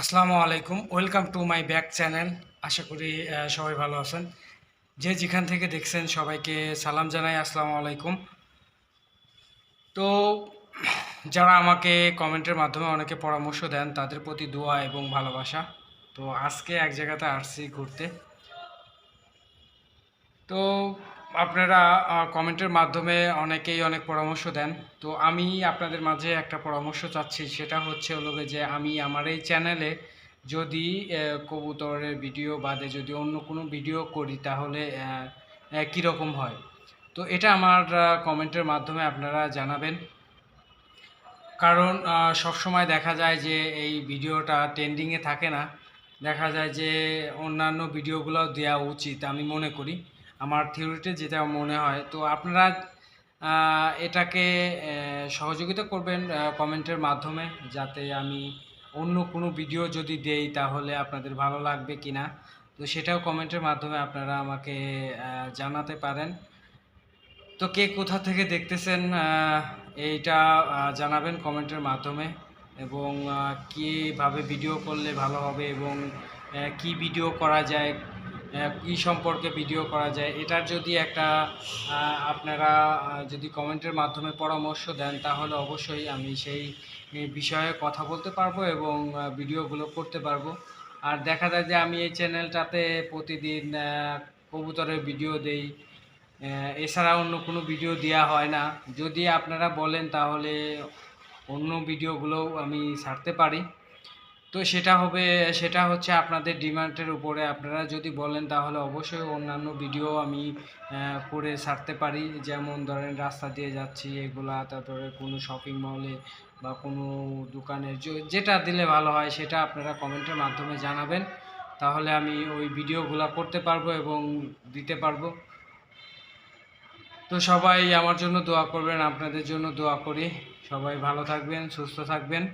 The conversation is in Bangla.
আসসালামু আলাইকুম, welcome to my back channel. আশা করি সবাই ভালো আছেন। যে যেখান থেকে দেখছেন সবাইকে সালাম জানাই, আসসালামু আলাইকুম। তো, যারা আমাকে কমেন্টের মাধ্যমে অনেকে পরামর্শ দেন, তাদের প্রতি দোয়া এবং ভালোবাসা। তো, আজকে এক জায়গাতে আসছি ঘুরতে। তো আপনারা কমেন্টের মাধ্যমে অনেকেই অনেক পরামর্শ দেন। তো আমি আপনাদের মাঝে একটা পরামর্শ চাচ্ছি, সেটা হচ্ছে হলো যে আমি আমার এই চ্যানেলে যদি কবুতরের ভিডিও বাদে যদি অন্য কোনো ভিডিও করি, তাহলে কীরকম হয়? তো এটা আমার কমেন্টের মাধ্যমে আপনারা জানাবেন। কারণ সবসময় দেখা যায় যে এই ভিডিওটা ট্রেন্ডিংয়ে থাকে না। দেখা যায় যে অন্যান্য ভিডিওগুলো দেওয়া উচিত, আমি মনে করি। আমার থিওরিতে যেটা মনে হয়, তো আপনারা এটাকে সহযোগিতা করবেন কমেন্টের মাধ্যমে যাতে আমি অন্য কোনো ভিডিও যদি দেই তাহলে আপনাদের ভালো লাগবে কি না তো সেটাও কমেন্টের মাধ্যমে আপনারা আমাকে জানাতে পারেন। তো কে কোথা থেকে দেখতেছেন এইটা জানাবেন কমেন্টের মাধ্যমে। এবং কীভাবে ভিডিও করলে ভালো হবে এবং কি ভিডিও করা যায় কি সম্পর্কে ভিডিও করা যায়, এটার যদি একটা আপনারা যদি কমেন্টের মাধ্যমে পরামর্শ দেন, তাহলে অবশ্যই আমি সেই বিষয়ে কথা বলতে পারব এবং ভিডিওগুলো করতে পারব। আর দেখা যায় যে আমি এই চ্যানেলটাতে প্রতিদিন কবুতরের ভিডিও দেই এছাড়া অন্য কোনো ভিডিও দেওয়া হয় না। যদি আপনারা বলেন তাহলে অন্য ভিডিওগুলোও আমি ছাড়তে পারি। তো সেটা হবে, সেটা হচ্ছে আপনাদের ডিমান্ডের উপরে। আপনারা যদি বলেন তাহলে অবশ্যই অন্যান্য ভিডিও আমি করে ছাড়তে পারি। যেমন ধরেন রাস্তা দিয়ে যাচ্ছি এগুলা, তারপরে কোনো শপিং মলে বা কোনো দোকানের যে- যেটা দিলে ভালো হয় সেটা আপনারা কমেন্টের মাধ্যমে জানাবেন। তাহলে আমি ওই ভিডিওগুলো করতে পারব এবং দিতে পারব। তো সবাই আমার জন্য দোয়া করবেন, আপনাদের জন্য দোয়া করি। সবাই ভালো থাকবেন, সুস্থ থাকবেন।